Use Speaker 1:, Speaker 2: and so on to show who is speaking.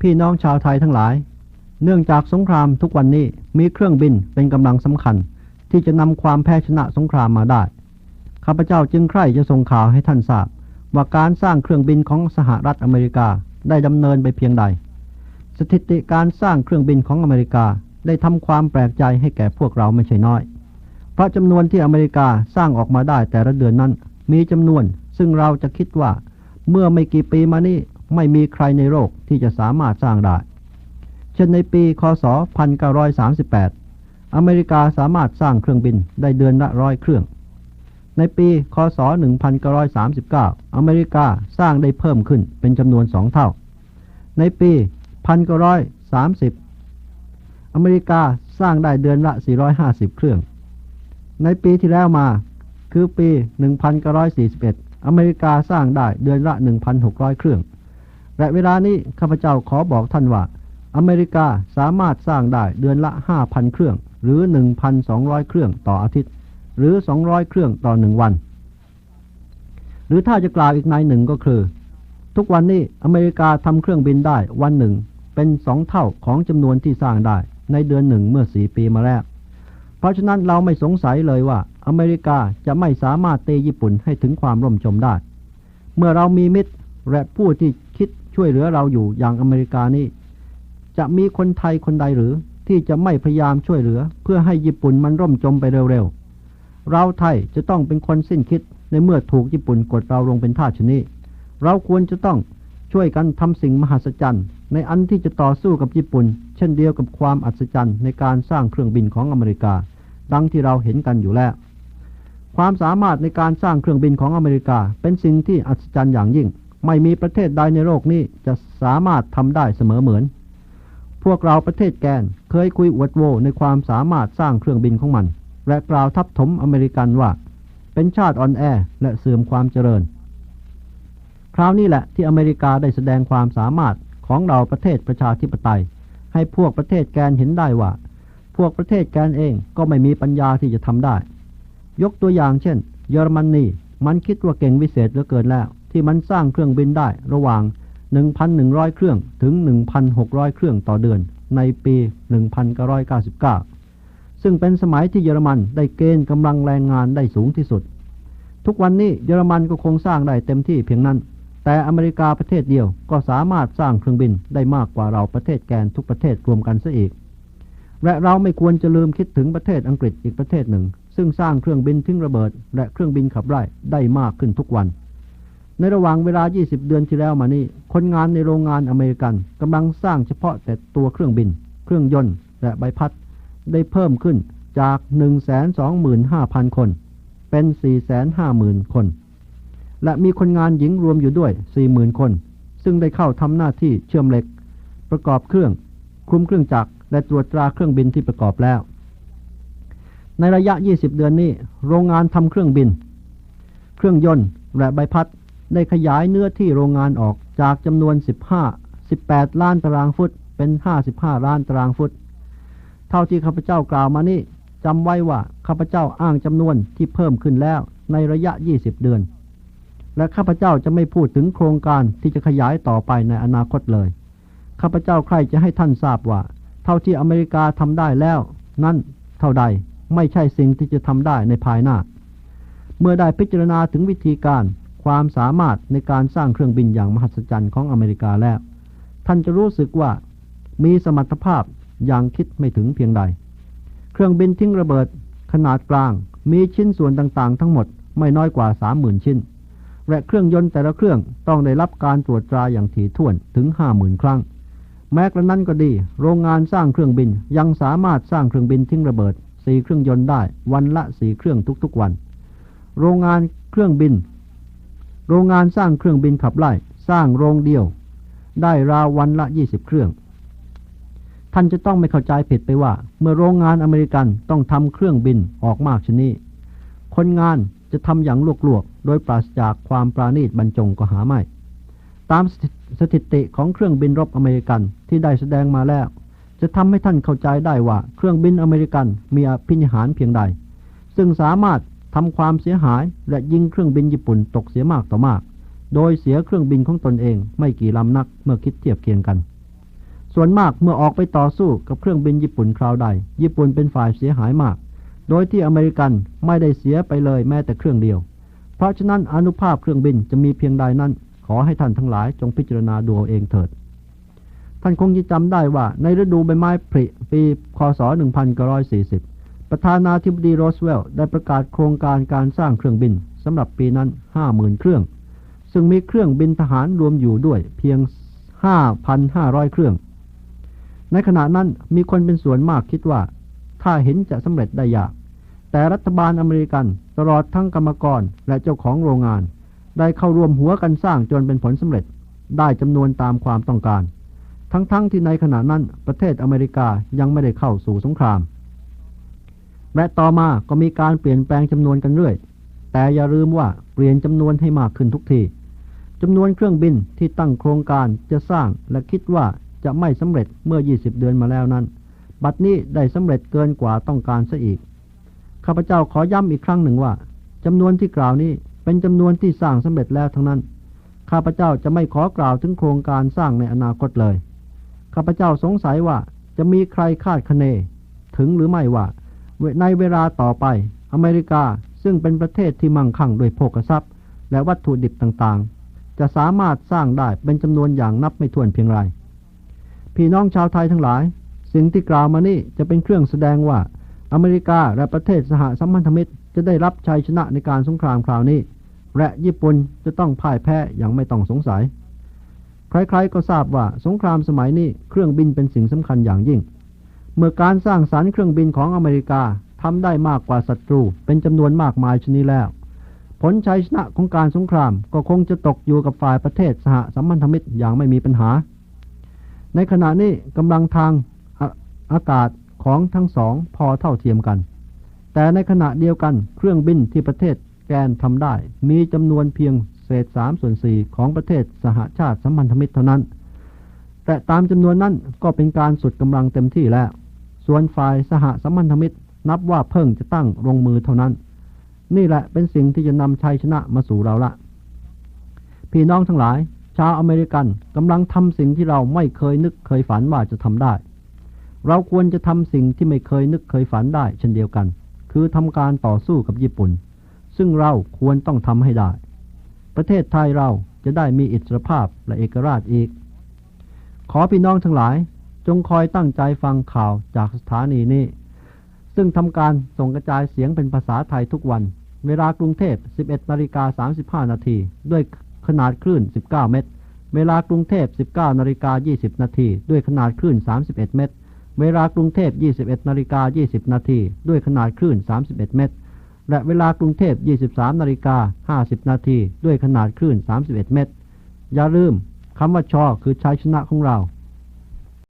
Speaker 1: พี่น้องชาวไทยทั้งหลาย เนื่องจากสงครามทุกวันนี้มีเครื่องบินเป็นกำลังสำคัญ ที่จะนำความแพ้ชนะสงครามมาได้ ข้าพเจ้าจึงใคร่จะส่งข่าวให้ท่านทราบ ว่าการสร้างเครื่องบินของสหรัฐอเมริกาได้ดำเนินไปเพียงใด สถิติการสร้างเครื่องบินของอเมริกาได้ทำความแปลกใจให้แก่พวกเราไม่ใช่น้อย เพราะจำนวนที่อเมริกาสร้างออกมาได้แต่ละเดือนนั้น มีจำนวนซึ่งเราจะคิดว่า เมื่อไม่กี่ปีมานี้ ไม่มีใครในโลกที่จะสามารถสร้างได้ เช่นในปีคศ 1938 อเมริกาสามารถสร้างเครื่องบินได้เดือนละร้อยเครื่อง ในปีคศ 1939 อเมริกาสร้างได้เพิ่มขึ้นเป็นจำนวนสองเท่า ในปี 1930 อเมริกาสร้างได้เดือนละ 450 เครื่อง ในปีที่แล้วมาคือปี 1941 อเมริกาสร้างได้เดือนละ 1,600 เครื่อง และเวลานี้ข้าพเจ้าขอบอกท่านว่า อเมริกาสามารถสร้างได้เดือนละ 5,000 เครื่อง หรือ 1,200 เครื่องต่ออาทิตย์ หรือ 200 เครื่องต่อหนึ่งวัน หรือถ้าจะกล่าวอีกในหนึ่งก็คือ ทุกวันนี้อเมริกาทำเครื่องบินได้วันหนึ่ง เป็นสองเท่าของจำนวนที่สร้างได้ในเดือนหนึ่งเมื่อสี่ปีมาแล้วเพราะฉะนั้นเราไม่สงสัยเลยว่า อเมริกาจะไม่สามารถเตะญี่ปุ่นให้ถึงความร่มจมได้ เมื่อเรามีมิตรและผู้ที่ ช่วยเหลือเราอยู่อย่างอเมริกานี้จะมีคนไทยคนใดหรือ ที่จะไม่พยายามช่วยเหลือ เพื่อให้ญี่ปุ่นมันร่มจมไปเร็วๆ เราไทยจะต้องเป็นคนสิ้นคิดในเมื่อถูกญี่ปุ่นกดเราลงเป็นทาสชนี้ เราควรจะต้องช่วยกันทำสิ่งมหัศจรรย์ ในอันที่จะต่อสู้กับญี่ปุ่น เช่นเดียวกับความอัศจรรย์ในการสร้างเครื่องบินของอเมริกา ดังที่เราเห็นกันอยู่แล้ว ความสามารถในการสร้างเครื่องบินของอเมริกาเป็นสิ่งที่อัศจรรย์อย่างยิ่ง ไม่มีประเทศใดในโลกนี้จะสามารถทำได้เสมอเหมือน พวกเราประเทศแกนเคยคุยอวดโวในความสามารถสร้างเครื่องบินของมัน และกล่าวทับถมอเมริกันว่า เป็นชาติอ่อนแอและเสื่อมความเจริญ คราวนี้แหละที่อเมริกาได้แสดงความสามารถของเราประเทศประชาธิปไตย ให้พวกประเทศแกนเห็นได้ว่า พวกประเทศแกนเองก็ไม่มีปัญญาที่จะทำได้ ยกตัวอย่างเช่น เยอรมนีมันคิดว่าเก่งวิเศษเหลือเกินแล้ว ที่มันสร้างเครื่องบินได้ระหว่าง 1,100 เครื่องถึง 1,600 เครื่องต่อเดือนในปี 1999 ซึ่งเป็นสมัยที่เยอรมันได้เกณฑ์กำลังแรงงานได้สูงที่สุด ทุกวันนี้เยอรมันก็คงสร้างได้เต็มที่เพียงนั้น แต่อเมริกาประเทศเดียวก็สามารถสร้างเครื่องบินได้มากกว่าเราประเทศแกนทุกประเทศรวมกันซะอีก และเราไม่ควรจะลืมคิดถึงประเทศอังกฤษอีกประเทศหนึ่ง ซึ่งสร้างเครื่องบินทิ้งระเบิด และเครื่องบินขับไล่ได้มากขึ้นทุกวัน ในระหว่างเวลา 20 เดือนที่แล้วมานี้ คนงานในโรงงานอเมริกันกำลังสร้างเฉพาะแต่ตัวเครื่องบิน เครื่องยนต์ และใบพัด ได้เพิ่มขึ้นจาก 125,000 คน เป็น 450,000 คน และมีคนงานหญิงรวมอยู่ด้วย 40,000 คน ซึ่งได้เข้าทำหน้าที่เชื่อมเหล็ก ประกอบเครื่อง คุมเครื่องจักร และตรวจตราเครื่องบินที่ประกอบแล้ว ในระยะ 20 เดือนนี้ โรงงานทำเครื่องบิน เครื่องยนต์ และใบพัด ได้ขยายเนื้อที่โรงงานออกจากจำนวน 15 18 ล้านตารางฟุต เป็น 55 ล้านตารางฟุต เท่าที่ข้าพเจ้ากล่าวมานี่จำไว้ว่าข้าพเจ้าอ้างจำนวนที่เพิ่มขึ้นแล้วในระยะ 20 เดือน และข้าพเจ้าจะไม่พูดถึงโครงการที่จะขยายต่อไปในอนาคตเลย ข้าพเจ้าใครจะให้ท่านทราบว่า เท่าที่อเมริกาทำได้แล้ว นั่นเท่าใดไม่ใช่สิ่งที่จะทำได้ในภายหน้า เมื่อได้พิจารณาถึงวิธีการ ความสามารถในการสร้างเครื่องบินอย่างมหัศจรรย์ของอเมริกาแล้ว ท่านจะรู้สึกว่ามีสมรรถภาพอย่างคิดไม่ถึงเพียงใด เครื่องบินทิ้งระเบิดขนาดกลาง มีชิ้นส่วนต่างๆ ทั้งหมดไม่น้อยกว่า 30,000 ชิ้น และเครื่องยนต์แต่ละเครื่องต้องได้รับการตรวจตราอย่างถี่ถ้วนถึง 50,000 ครั้ง แม้กระนั้นก็ดี โรงงานสร้างเครื่องบินยังสามารถสร้างเครื่องบินทิ้งระเบิดสี่เครื่องยนต์ได้ วันละสี่เครื่องทุกๆวัน โรงงานเครื่องบิน โรงงานสร้างเครื่องบินขับไล่ สร้างโรงเดียว ได้ราววันละ 20 เครื่อง ท่านจะต้องไม่เข้าใจผิดไปว่า เมื่อโรงงานอเมริกันต้องทำเครื่องบินออกมากชนี้ คนงานจะทำอย่างลวกๆ โดยปราศจากความปราณีตบรรจงก็หาไม่ ตามสถิติของเครื่องบินรบอเมริกันที่ได้แสดงมาแล้ว จะทำให้ท่านเข้าใจได้ว่าเครื่องบินอเมริกันมีอภินิหารเพียงใด ซึ่งสามารถ ทำความเสียหายและยิงเครื่องบินญี่ปุ่นตกเสียมากต่อมาก โดยเสียเครื่องบินของตนเองไม่กี่ลำนักเมื่อคิดเทียบเคียงกัน ส่วนมากเมื่อออกไปต่อสู้กับเครื่องบินญี่ปุ่นคราวใด ญี่ปุ่นเป็นฝ่ายเสียหายมาก โดยที่อเมริกันไม่ได้เสียไปเลยแม้แต่เครื่องเดียว เพราะฉะนั้นอนุภาพเครื่องบินจะมีเพียงใดนั้น ขอให้ท่านทั้งหลายจงพิจารณาดูเอาเองเถิดท่านคงจะจำได้ว่าในฤดูใบไม้ผลิปีคศ1940 ประธานาธิบดีโรสเวลล์ได้ประกาศโครงการการสร้างเครื่องบินสำหรับปีนั้น 50,000 เครื่อง ซึ่งมีเครื่องบินทหารรวมอยู่ด้วยเพียง 5,500 เครื่อง ในขณะนั้นมีคนเป็นส่วนมากคิดว่า ถ้าเห็นจะสำเร็จได้ยาก แต่รัฐบาลอเมริกันตลอดทั้งกรรมกรและเจ้าของโรงงาน ได้เข้ารวมหัวกันสร้างจนเป็นผลสำเร็จ ได้จำนวนตามความต้องการ ทั้งๆทที่ในขณะนั้นประเทศอเมริกายังไม่ได้เข้าสู่สงคราม และต่อมาก็มีการเปลี่ยนแปลงจำนวนกันเรื่อย แต่อย่าลืมว่าเปลี่ยนจำนวนให้มากขึ้นทุกทีจำนวนเครื่องบินที่ตั้งโครงการจะสร้างและคิดว่าจะไม่สำเร็จเมื่อ 20 เดือนมาแล้วนั้น บัดนี้ได้สำเร็จเกินกว่าต้องการซะอีก ข้าพเจ้าขอย้ำอีกครั้งหนึ่งว่าจำนวนที่กล่าวนี้เป็นจำนวนที่สร้างสำเร็จแล้วทั้งนั้น ข้าพเจ้าจะไม่ขอกล่าวถึงโครงการสร้างในอนาคตเลย ข้าพเจ้าสงสัยว่าจะมีใครคาดคะเน ถึงหรือไม่ว่า ในเวลาต่อไป อเมริกาซึ่งเป็นประเทศที่มั่งคั่งด้วยโภคทรัพย์ และวัตถุดิบต่างๆ จะสามารถสร้างได้เป็นจำนวนอย่างนับไม่ถ้วนเพียงไร พี่น้องชาวไทยทั้งหลาย สิ่งที่กล่าวมานี่จะเป็นเครื่องแสดงว่า อเมริกาและประเทศสหสัมพันธมิตรจะได้รับชัยชนะในการสงครามคราวนี้ และญี่ปุ่นจะต้องพ่ายแพ้อย่างไม่ต้องสงสัย ใครๆก็ทราบว่าสงครามสมัยนี้เครื่องบินเป็นสิ่งสำคัญอย่างยิ่ง เมื่อการสร้างสารรค์เครื่องบินของอเมริกาทำได้มากกว่าศัตรู เป็นจำนวนมากมายชนิดแล้ว ผลชัยชนะของการสงครามก็คงจะตกอยู่กับฝ่ายประเทศสหสัมพันธมิตรอย่างไม่มีปัญหา ในขณะนี้กำลังทางอากาศของทั้งสองพอเท่าเทียมกัน แต่ในขณะเดียวกันเครื่องบินที่ประเทศแกนทำได้ มีจำนวนเพียงเศษสามส่วนสี่ของประเทศสหชาติสัมพันธมิตรเท่านั้น แต่ตามจำนวนนั้นก็เป็นการสุดกำลังเต็มที่แล้ว ส่วนฝ่ายสหสัมพันธมิตร นับว่าเพิ่งจะตั้งลงมือเท่านั้น นี่แหละเป็นสิ่งที่จะนำชัยชนะมาสู่เราละพี่น้องทั้งหลาย ชาวอเมริกันกำลังทำสิ่งที่เราไม่เคยนึกเคยฝันว่าจะทำได้ เราควรจะทำสิ่งที่ไม่เคยนึกเคยฝันได้เช่นเดียวกัน คือทำการต่อสู้กับญี่ปุ่น ซึ่งเราควรต้องทำให้ได้ ประเทศไทยเราจะได้มีอิสรภาพและเอกราชอีก ขอพี่น้องทั้งหลาย จงคอยตั้งใจฟังข่าวจากสถานีนี้ ซึ่งทำการส่งกระจายเสียงเป็นภาษาไทยทุกวัน เวลากรุงเทพ 11นาฬิกา35 นาที ด้วยขนาดคลื่น 19 เมตร เวลากรุงเทพ 19นาฬิกา20 นาที ด้วยขนาดคลื่น 31 เมตร เวลากรุงเทพ 21นาฬิกา20 นาที ด้วยขนาดคลื่น 31 เมตร และเวลากรุงเทพ 23นาฬิกา50 นาที ด้วยขนาดคลื่น 31 เมตร อย่าลืมคำว่าชอคือชัยชนะของเรา